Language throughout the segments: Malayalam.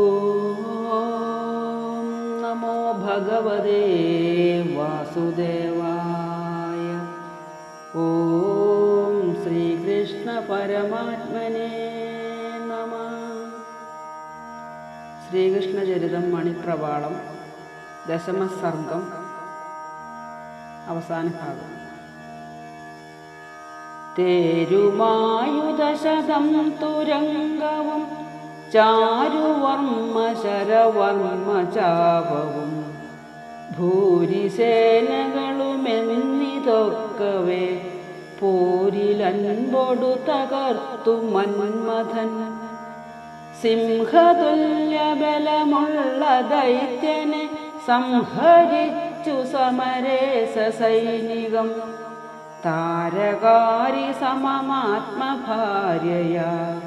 ഓം നമോ ഭഗവതേ വാസുദേവായ ഓം ശ്രീകൃഷ്ണ പരമാത്മനേ നമ ശ്രീകൃഷ്ണചരിതം മണിപ്രവാളം ദശമസർഗം അവസാന ഭാഗം തേരുമായുധശതം തുരങ്കവും ചാരുവർമ്മ ശരവർമ്മ ചാപവും ഭൂരിസേനകളുമെന്നിതൊക്കവേ പോരിലൻപൊടു തകർത്തു മന്മഥൻ. സിംഹതുല്യബലമുള്ള ദൈത്യനെ സംഹരിച്ചു സമരേശ സൈനികം. താരകാരി സമമാത്മഭാര്യയാ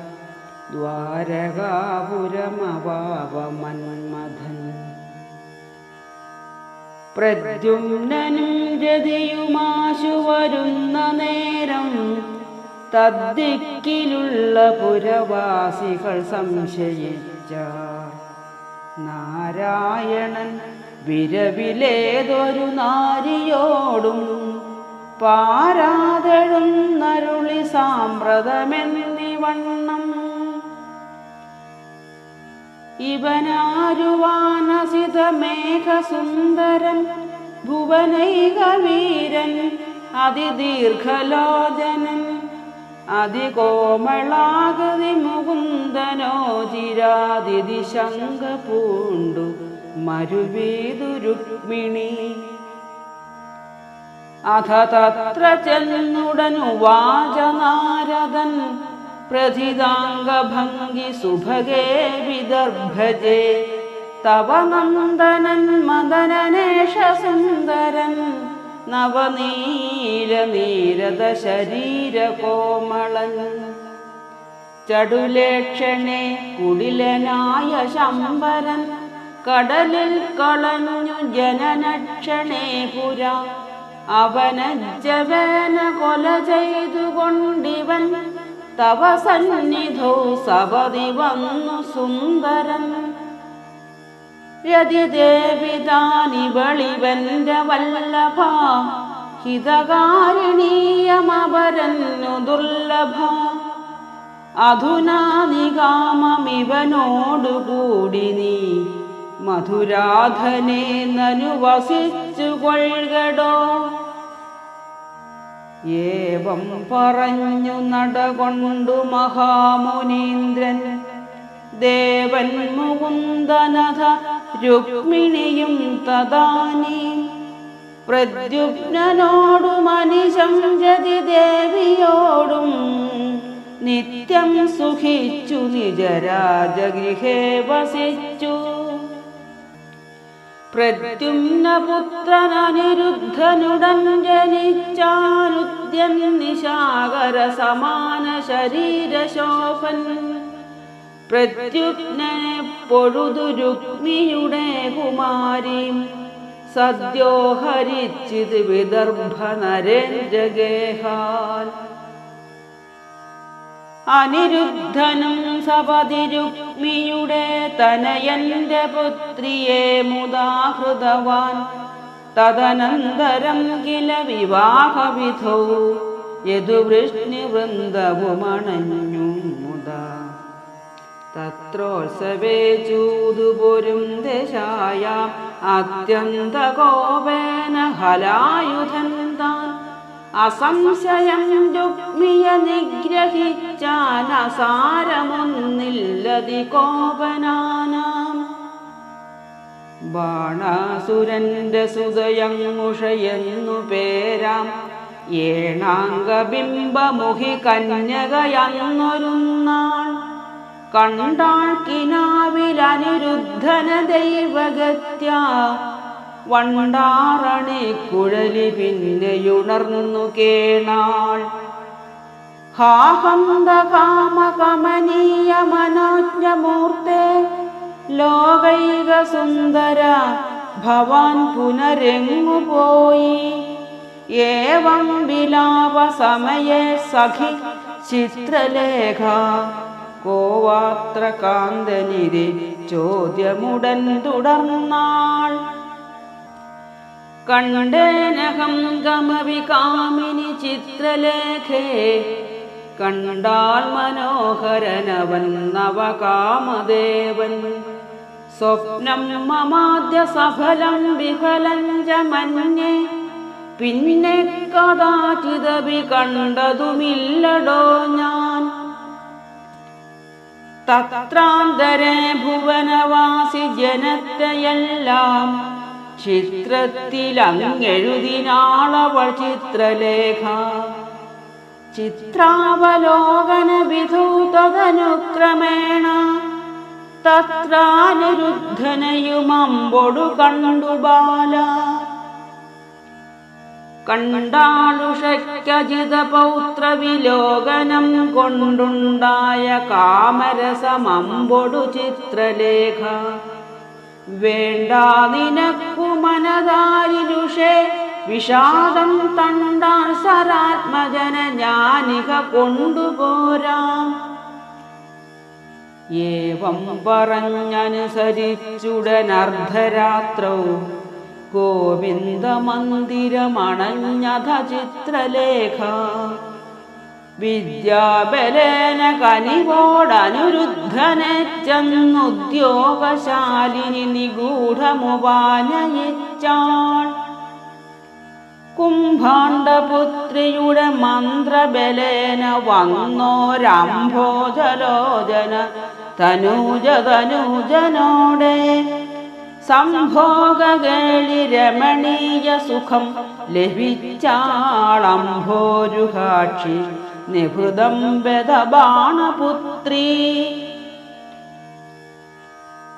ദ്വാരകാപുരമവാപമന്മഥൻ പ്രദ്യുമ്നനും രതിയുമാശു വരുന്ന നേരം തദ്ദിക്കിലുള്ള പുരവാസികൾ സംശയിച്ച നാരായണൻ വിരവിലേതൊരു നാരിയോടും പാരാതെഴുന്നരുളി സാമ്പ്രതമെന്നിവണ്ണം ഇവനാരുവാനസിത മേഘസുന്ദരൻ ഭുവനൈകവീരൻ അതിദീർഘലോചനൻ അതികോമളാകൃതി മുകുന്ദനോ ചിരാതിഥി ശങ്ക പൂണ്ടു മരുവീതു രുക്മിണി. അഥ തത്ര ചെന്നുടനു വാചനാരദൻ മന്ദനൻ മദനനേഷ സുന്ദരൻ. നവനീല നീരത ശരീര കോമളൻ. ചടുലേക്ഷണേ കുടിലനായ ശമ്പരൻ കടലിൽ കളഞ്ഞു ജനനക്ഷണേ പുര. അവനജ്ജവേന കൊല ചെയ്തുകൊണ്ടിവൻ. തവ സന്നിധോ സപതി വന്നു സുന്ദരൻ. രതിദേവിതാനി വളിവന്റെ വല്ലഭ ഹിതകാരിണീയമപരന്നു ദുർലഭ. അധുനാ നികാമമിവനോടുകൂടി നീ മധുരാധനെ നനുവസിച്ചു കൊഴുകടോ ഏവം പറഞ്ഞു നടകൊണ്ടു മഹാമുനീന്ദ്രൻ. ദേവൻ മുകുന്ദനഥ രുക്മിണിയും തദാനി. പ്രദ്യുപ്നോടും അനിശം ജതി ദേവിയോടും നിത്യം സുഖിച്ചു നിജരാജഗൃഹേ വസിച്ചു. പ്രദ്യുമ്നപുത്രനനിരുദ്ധനുടൻ ജനിച്ചാനുദ്യൻ നിശാകര സമാന ശരീരശോഭൻ പ്രദ്യുപ്നനെ പൊഴുതു രുക്മിയുടെ കുമാരീം. സദ്യോ ഹരിച്ചിത് വിദർഭ അനിരുദ്ധനും സപതി രുക്മിയുടെ തനയന്റെ പുത്രിയെ മുദാഹൃതവാൻ. തദനന്തരം കില വിവാഹവിധൗ. യദുവൃഷ്ണിവൃന്ദവുമണഞ്ഞു മുദാ. തത്രോത്സവേ ചൂതുപൊരും ദശായ. അത്യന്തകോപേന ഹലായുധൻ താൻ അസംശയം രുക്മിയ നിഗ്രഹിച്ചാൻ അസാരമൊന്നില്ലതി കോപനാനാം. ബാണാസുരന്റെ സുതയങ്ങുഷയെന്നു പേരാം. ഏണാംഗബിംബമുഖി കന്യകയന്നൊരുന്നാൾ. കണ്ടാൾ കിനാവിലനിരുദ്ധന ദൈവഗത്യ വണ്ടാറണി കുഴലി പിന്നെയുണർന്നു കേണാൾ. ഹാഹന്ത കാമകമനീയ മനോജ്ഞമൂർത്തെ ലോകൈക സുന്ദര ഭവാൻ പുനരെങ്ങു പോയി? ഏവം വിലാപ സമയേ സഖി ചിത്രലേഖ കോവാത്ര കാന്തനിരെ ചോദ്യമുടൻ തുടർന്നാൾ. കണ്ടേനഹം ഗമവികാമിനി ചിത്രലേഖേ. കണ്ടാൽ മനോഹരനവൻ നവകാമദേവൻ. സ്വപ്നം മമാദ്യ സഫലം വിഫലം ച മന്യേ പിന്നെ കഥാചിതവി കണ്ടതുമില്ലടോ ഞാൻ. തത്രാന്തരേ ഭുവനവാസി ജനത്തെയെല്ലാം ചിത്രത്തിലങ്ങെഴുതിനാളവൾ ചിത്രലേഖ. ചിത്രാവലോകന വിധൂതനുക്രമേണ തത്രാനിരുദ്ധനയുമമ്പൊടു കണ്ടു ബാല. കണ്ടാളുഷയ്ക്കജിത പൗത്ര വിലോകനം കൊണ്ടുണ്ടായ കാമരസമമ്പൊടു ചിത്രലേഖ. വേണ്ട നിനക്കു മനതാരിലുഷേ വിഷാദം തണ്ടാൻ സരാത്മജന ഞാനിക കൊണ്ടുപോരാം. ഏവം പറഞ്ഞനുസരിച്ചുടനർദ്ധരാത്രൗ ഗോവിന്ദമന്ദിരമണഞ്ഞധ ചിത്രലേഖ വിദ്യാബലേന കനിവോടനുരുദ്ധനെ ചെന്നുദ്യോഗശാലിനി നിഗൂഢമുപാനയിച്ചാൾ. കുംഭാണ്ഡപുത്രിയുടെ മന്ത്രബലേന വന്നോരംഭോജലോചന തനൂജ തനൂജനോടെ സംഭോഗേളി രമണീയ സുഖം ലഭിച്ചാളംഭോരുകാക്ഷി നിഭൃതം ബദബാണപുത്രീ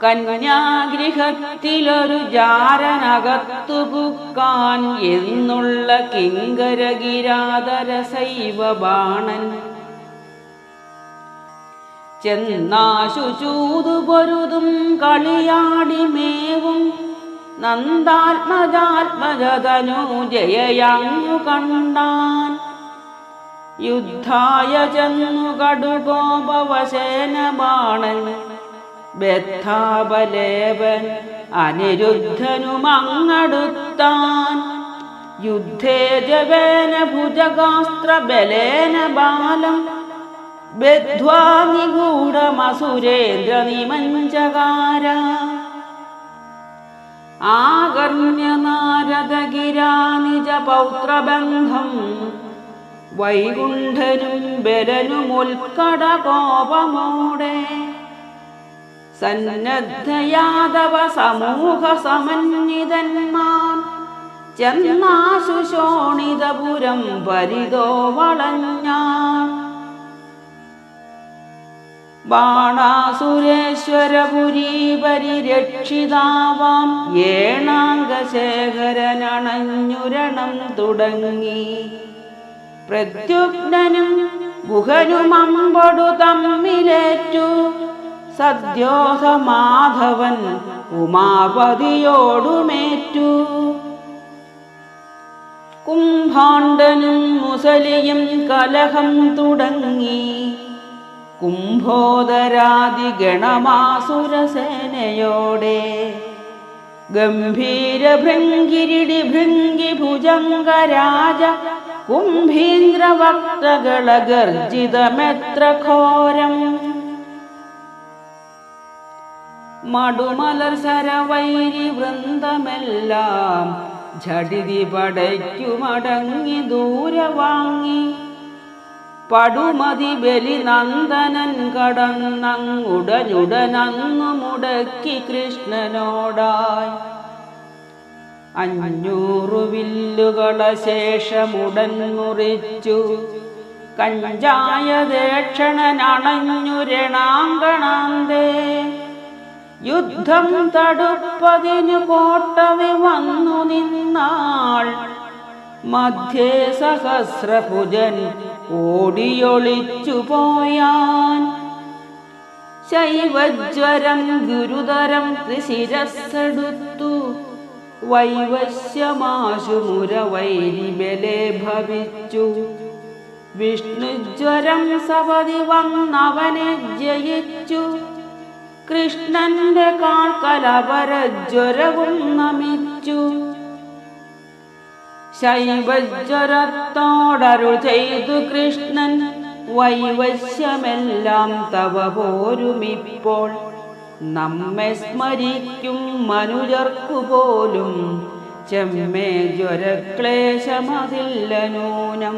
കന്യാഗൃഹത്തിലൊരു ജാരനകത്തു പുക്കാൻ എന്നുള്ള കിങ്കരഗിരാതരസൈവ ബാണൻ ചെന്നാശു ചൂതു പൊരുതും കളിയാടിമേവും നന്ദാത്മജാത്മജതനു ജയയാങ്ങു കണ്ടാൻ. യുദ്ധായ ചെന്നു കടുകോപവശേന ബാണൻ. ബദ്ധാപലേവൻ അനിരുദ്ധനുമങ്ങടുത്താൻ. യുദ്ധേ ജവേന ഭുജഗാസ്ത്രബലേന ബാലം. ബദ്ധ്വാ നിഗൂഢമസുരേന്ദ്ര നിമഞ്ചകാര ആകർണ്യ നിജ പൗത്രബന്ധം വൈകുണ്ഠനും ബലനുമുൽക്കട കോപമോടെ സന്നദ്ധയാദവ സമൂഹ സമന്വിതന്മാർ ചെന്നാശുശോണിതപുരം പരിതോ വളഞ്ഞാൻ ബാണാസുരേശ്വരപുരീ പരിരക്ഷിതാവാം ഏണാംഗശേഖരനണഞ്ഞുരണം തുടങ്ങി. പ്രത്യുഗ്നനും ഗുഹനുമമ്പൊടു തമ്മിലേറ്റു. സദ്യോധമാധവൻ ഉമാപതിയോടുമേറ്റു കുംഭാണ്ഡനും മുസലിയും കലഹം തുടങ്ങി. കുംഭോദരാതി ഗണമാസുരസേനയോടെ ഗംഭീര ഭൃങ്കിരിടി ഭൃങ്കി ഭുജംഗരാജ കുംഭീന്ദ്രവക്തകള ഗർജിതമെത്ര ഘോരം? മടുമലർ സരവൈരി വൃന്ദമെല്ലാം ഝടിതി പടയ്ക്കുമടങ്ങി ദൂരെ വാങ്ങി പടുമതി ബലി നന്ദനൻ കടന്നങ്ങുടനുടനങ്ങു മുടക്കി കൃഷ്ണനോടായി. അഞ്ഞൂറു വില്ലുകള ശേഷമുടൻ മുറിച്ചു കഞ്ചായ ദേക്ഷണനണഞ്ഞുരണാങ്കണാന്തേ യുദ്ധം തടുപ്പതിനു കോട്ടവി വന്നു നിന്നാൾ. മധ്യേ സഹസ്രഭുജൻ ഓടിയൊളിച്ചു പോയാൻ ശൈവജ്വരം ഗുരുതരം ത്രിശിരസ്സെടുത്തു വൈവശ്യമാശു മുരവൈരി ബലേ ഭവിച്ചു. വിഷ്ണുജ്വരം സപതി വന്നവനെ ജയിച്ചു. കൃഷ്ണന്റെ കാൽക്കലപരജ്വരവും നമിച്ചു. ശൈവജ്വരത്തോടരു ചെയ്തു കൃഷ്ണൻ വൈവശ്യമെല്ലാം തവ പോരുമിപ്പോൾ നമ്മെ സ്മരിക്കും മനുജർക്കു പോലും. ചെമ്മേ ജ്വരക്ലേശമതില്ല നൂനം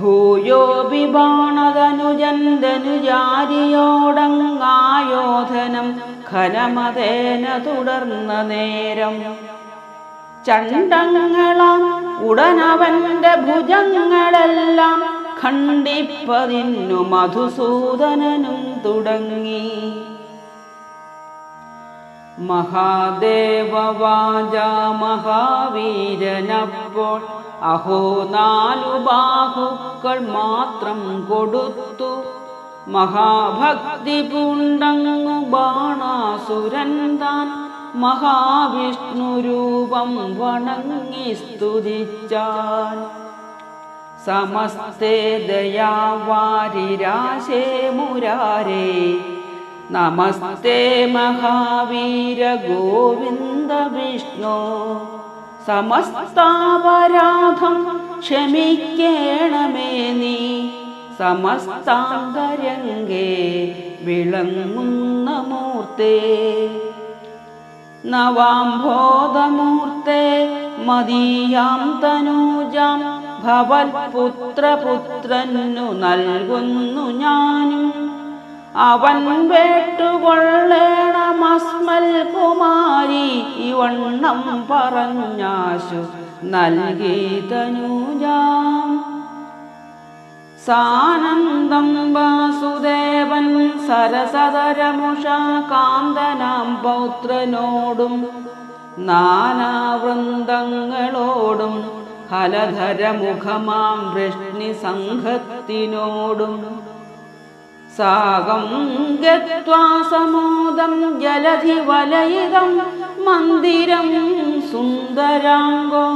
ഭൂയോപി ബാണതനുജന്തനുജാരിയോടങ്ങായോധനം ഖനമതേന തുടർന്ന നേരം. ചണ്ടങ്ങളാം ഉടനവന്റെ ഭുജങ്ങളെല്ലാം ഖണ്ഡിപ്പതിന്നു മധുസൂദനനും തുടങ്ങി. മഹാദേവവാച മഹാവീരനപ്പോൾ അഹോ നാലു ബാഹുക്കൾ മാത്രം കൊടുത്തു. മഹാഭക്തി പൂണ്ടങ്ങു ബാണാസുരൻ താൻ മഹാവിഷ്ണു രൂപം വണങ്ങി സ്തുതിച്ചാൻ. സമസ്തേ ദയാവാരിരാശേ മുരാരേ. നമസ്തേ മഹാവീര ഗോവിന്ദ വിഷ്ണു. സമസ്താപരാധം ക്ഷമിക്കേണമേ നീ. സമസ്താന്തരംഗേ വിളങ്ങുന്ന മൂർത്തേ. നവാംബോധമൂർത്തേ മദീയാം തനൂജാം ഭവൽപുത്രപുത്രന്നു നൽകുന്നു ഞാനും. അവൻ വേട്ടുകൊള്ളേണമസ്മൽ കുമാരി ഇവണ്ണം പറഞ്ഞാശു ഞാൻ. സാനന്ദം വാസുദേവൻ സരസതരമുഷാ കാന്തനാം പൗത്രനോടും നാനാവൃന്ദങ്ങളോടും ഹലധരമുഖമാം വൃഷ്ണി സംഘത്തിനോടും. സാകം ഗത്വാസമോദം ജലധി വലയിതം മന്ദിരം സുന്ദരാംഗോ.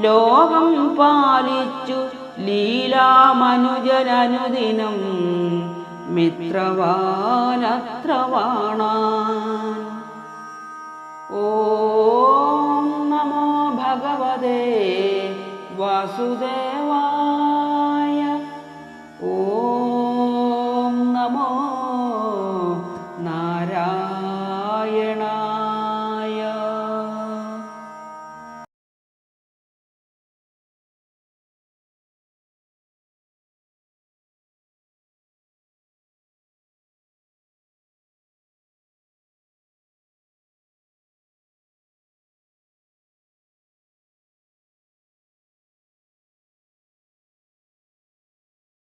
ലോകം പാലിച്ചു ലീലാമനുജനനുദിനം മിത്രവാനത്രവാണാൻ. ഓം നമോ ഭഗവതേ 明日では